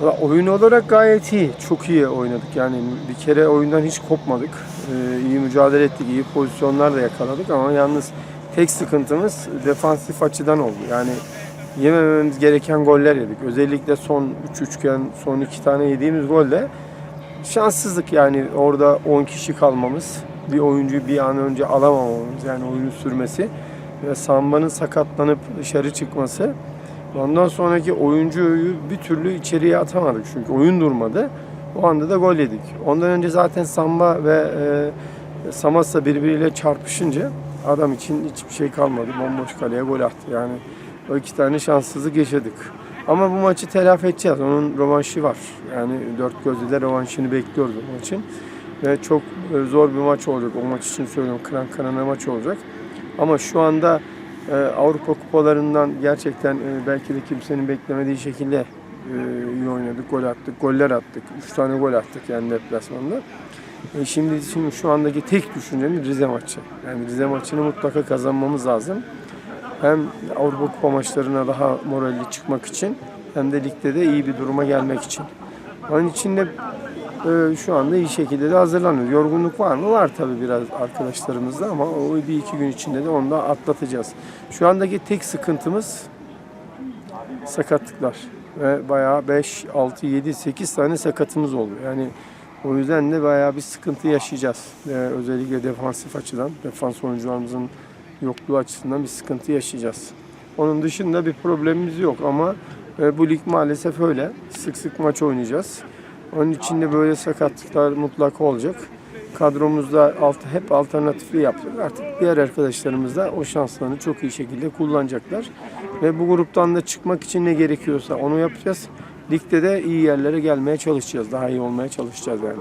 Valla Oyun olarak gayet iyi. Çok iyi oynadık. Yani bir kere oyundan hiç kopmadık. Ee, iyi mücadele ettik. iyi pozisyonlar da yakaladık ama yalnız tek sıkıntımız defansif açıdan oldu. Yani yemememiz gereken goller yedik. Özellikle son 3 üçgen, son 2 tane yediğimiz golde şanssızlık yani orada 10 kişi kalmamız, bir oyuncuyu bir an önce alamamamız yani oyunu sürmesi ve Samba'nın sakatlanıp dışarı çıkması Ondan sonraki oyuncuyu bir türlü içeriye atamadık çünkü oyun durmadı. O anda da gol yedik. Ondan önce zaten Samba ve e, Samasa birbiriyle çarpışınca adam için hiçbir şey kalmadı. Bomboş kaleye gol attı. Yani o iki tane şanssızlık yaşadık. Ama bu maçı telafi edeceğiz. Onun rövanşı var. Yani dört gözle de rövanşını bekliyoruz bu maçın. Ve çok e, zor bir maç olacak. O maç için söylüyorum. Kıran kırana maç olacak. Ama şu anda ee, Avrupa kupalarından gerçekten e, belki de kimsenin beklemediği şekilde e, iyi oynadık, gol attık, goller attık. Üç tane gol attık yani deplasmanda. E, Şimdi, şimdi şu andaki tek düşüncem Rize maçı. Yani Rize maçını mutlaka kazanmamız lazım. Hem Avrupa kupa maçlarına daha moralli çıkmak için hem de ligde de iyi bir duruma gelmek için. Onun için de e, şu anda iyi şekilde de hazırlanıyoruz. Yorgunluk var mı? Var tabii biraz arkadaşlarımızda ama o bir iki gün içinde de onu da atlatacağız. Şu andaki tek sıkıntımız sakatlıklar. Ve bayağı 5, 6, 7, 8 tane sakatımız oldu. Yani o yüzden de bayağı bir sıkıntı yaşayacağız. Ee, özellikle defansif açıdan, defans oyuncularımızın yokluğu açısından bir sıkıntı yaşayacağız. Onun dışında bir problemimiz yok ama e, bu lig maalesef öyle. Sık sık maç oynayacağız. Onun için de böyle sakatlıklar mutlaka olacak. Kadromuzda alt, hep alternatifli yaptık. Artık diğer arkadaşlarımız da o şanslarını çok iyi şekilde kullanacaklar. Ve bu gruptan da çıkmak için ne gerekiyorsa onu yapacağız. Ligde de iyi yerlere gelmeye çalışacağız. Daha iyi olmaya çalışacağız yani.